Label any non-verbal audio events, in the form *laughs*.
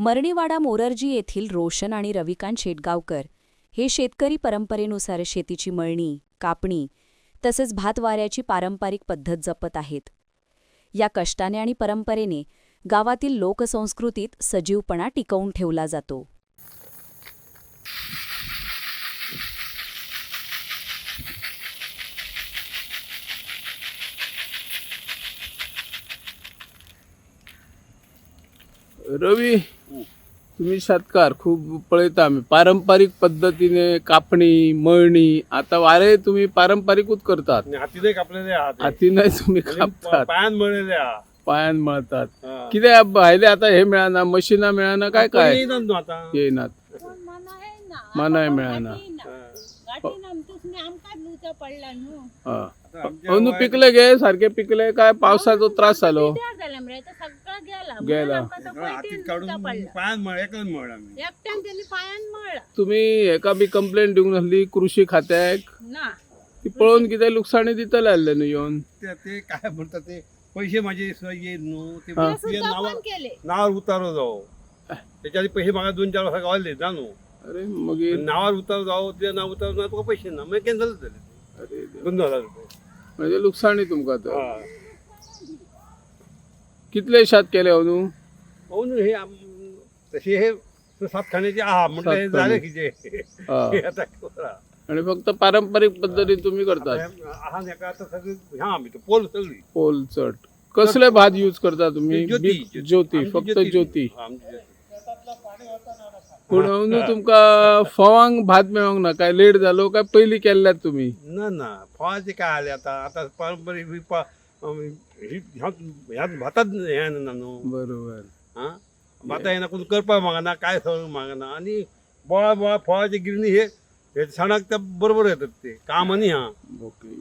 मरणीवाडा मोरर्जी येथील रोशन आणि रविकांत शेटगावकर हे शेतकरी परंपरेनुसार शेतीची मळणी कापणी तसेच भातवाऱ्याची पारंपरिक पद्धत जपत आहेत. या कष्टाने आणि परंपरेने गावातील लोकसंस्कृतीत सजीवपणा टिकवून ठेवला जातो. रवी तुम्ही शेतकार खूप पळयता आम्ही. पारंपरिक पद्धतीने कापणी मळणी आता वारे तुम्ही पारंपरिकच करतात हाती नाही कापलेले आहात. तुम्ही कापतात. पायान मळलेले आहात. पायान मळतात. हा. किती भायले आता हे मिळाना मशीना मिळाना काय काय? येईनात. मनाय मिळाना. हा. पिकले गे सारखे पिकले काय पावसाचा त्रास झालो सगळं गेला. हातीत काढून पायान मळ एकच मळ आम्ही एकट्यान त्यांनी पायान मळला. तुम्ही एका बी कंप्लेंट दिवून असली कृषी खात्याक ना. ती पळून किती लुकसाणी दितले आले न्हू येऊन? ते ते काय म्हणतात ते पैसे माझे सोय येत नू ते हा. तुझ्या सुद्धा नावा पण केले. नावावर उतारो जाऊ त्याच्या आधी पैसे मागा दोन चार वर्ष गावले जाणू. अरे मग नावावर उतार जाऊ तुझ्या नाव उतार ना तुका पैसे ना. मग कॅन्सल झाले ते. अरे देवा. दोन हजार रुपये म्हणजे लुकसाणी तुमका तर हा. कितले शेत केले अनु म्हणून हे आम- तसे हे सात खाण्याचे आहा हे सात झाले. की जे. हा. हे आता करा. आणि फक्त पारंपरिक पद्धतीने तुम्ही करतात. आता हे आहा नाही का आता सगळी ह्या आम्ही तर पोल सगळी पोल चट. कसले भात यूज करता तुम्ही? ज्योती बी- ज्योती. आमची फक्त ज्योती. आमची ज्योती. पूण *laughs* तुमका फवांग भात मेळोंक ना? काय लेट जालो काय पयली केल्यात तुम्ही? ना ना. फळाचे काय आले आता? आता पारंपरिक हि- ह्यात भातात हे ना बरोबर. माता भाता येणार कोण करपा मागना काय सवय मागना आणि बोळा बोळा फळाची गिरणी हे हे सणाक त्या बरोबर येतात ते. काम आणि हा. ओके.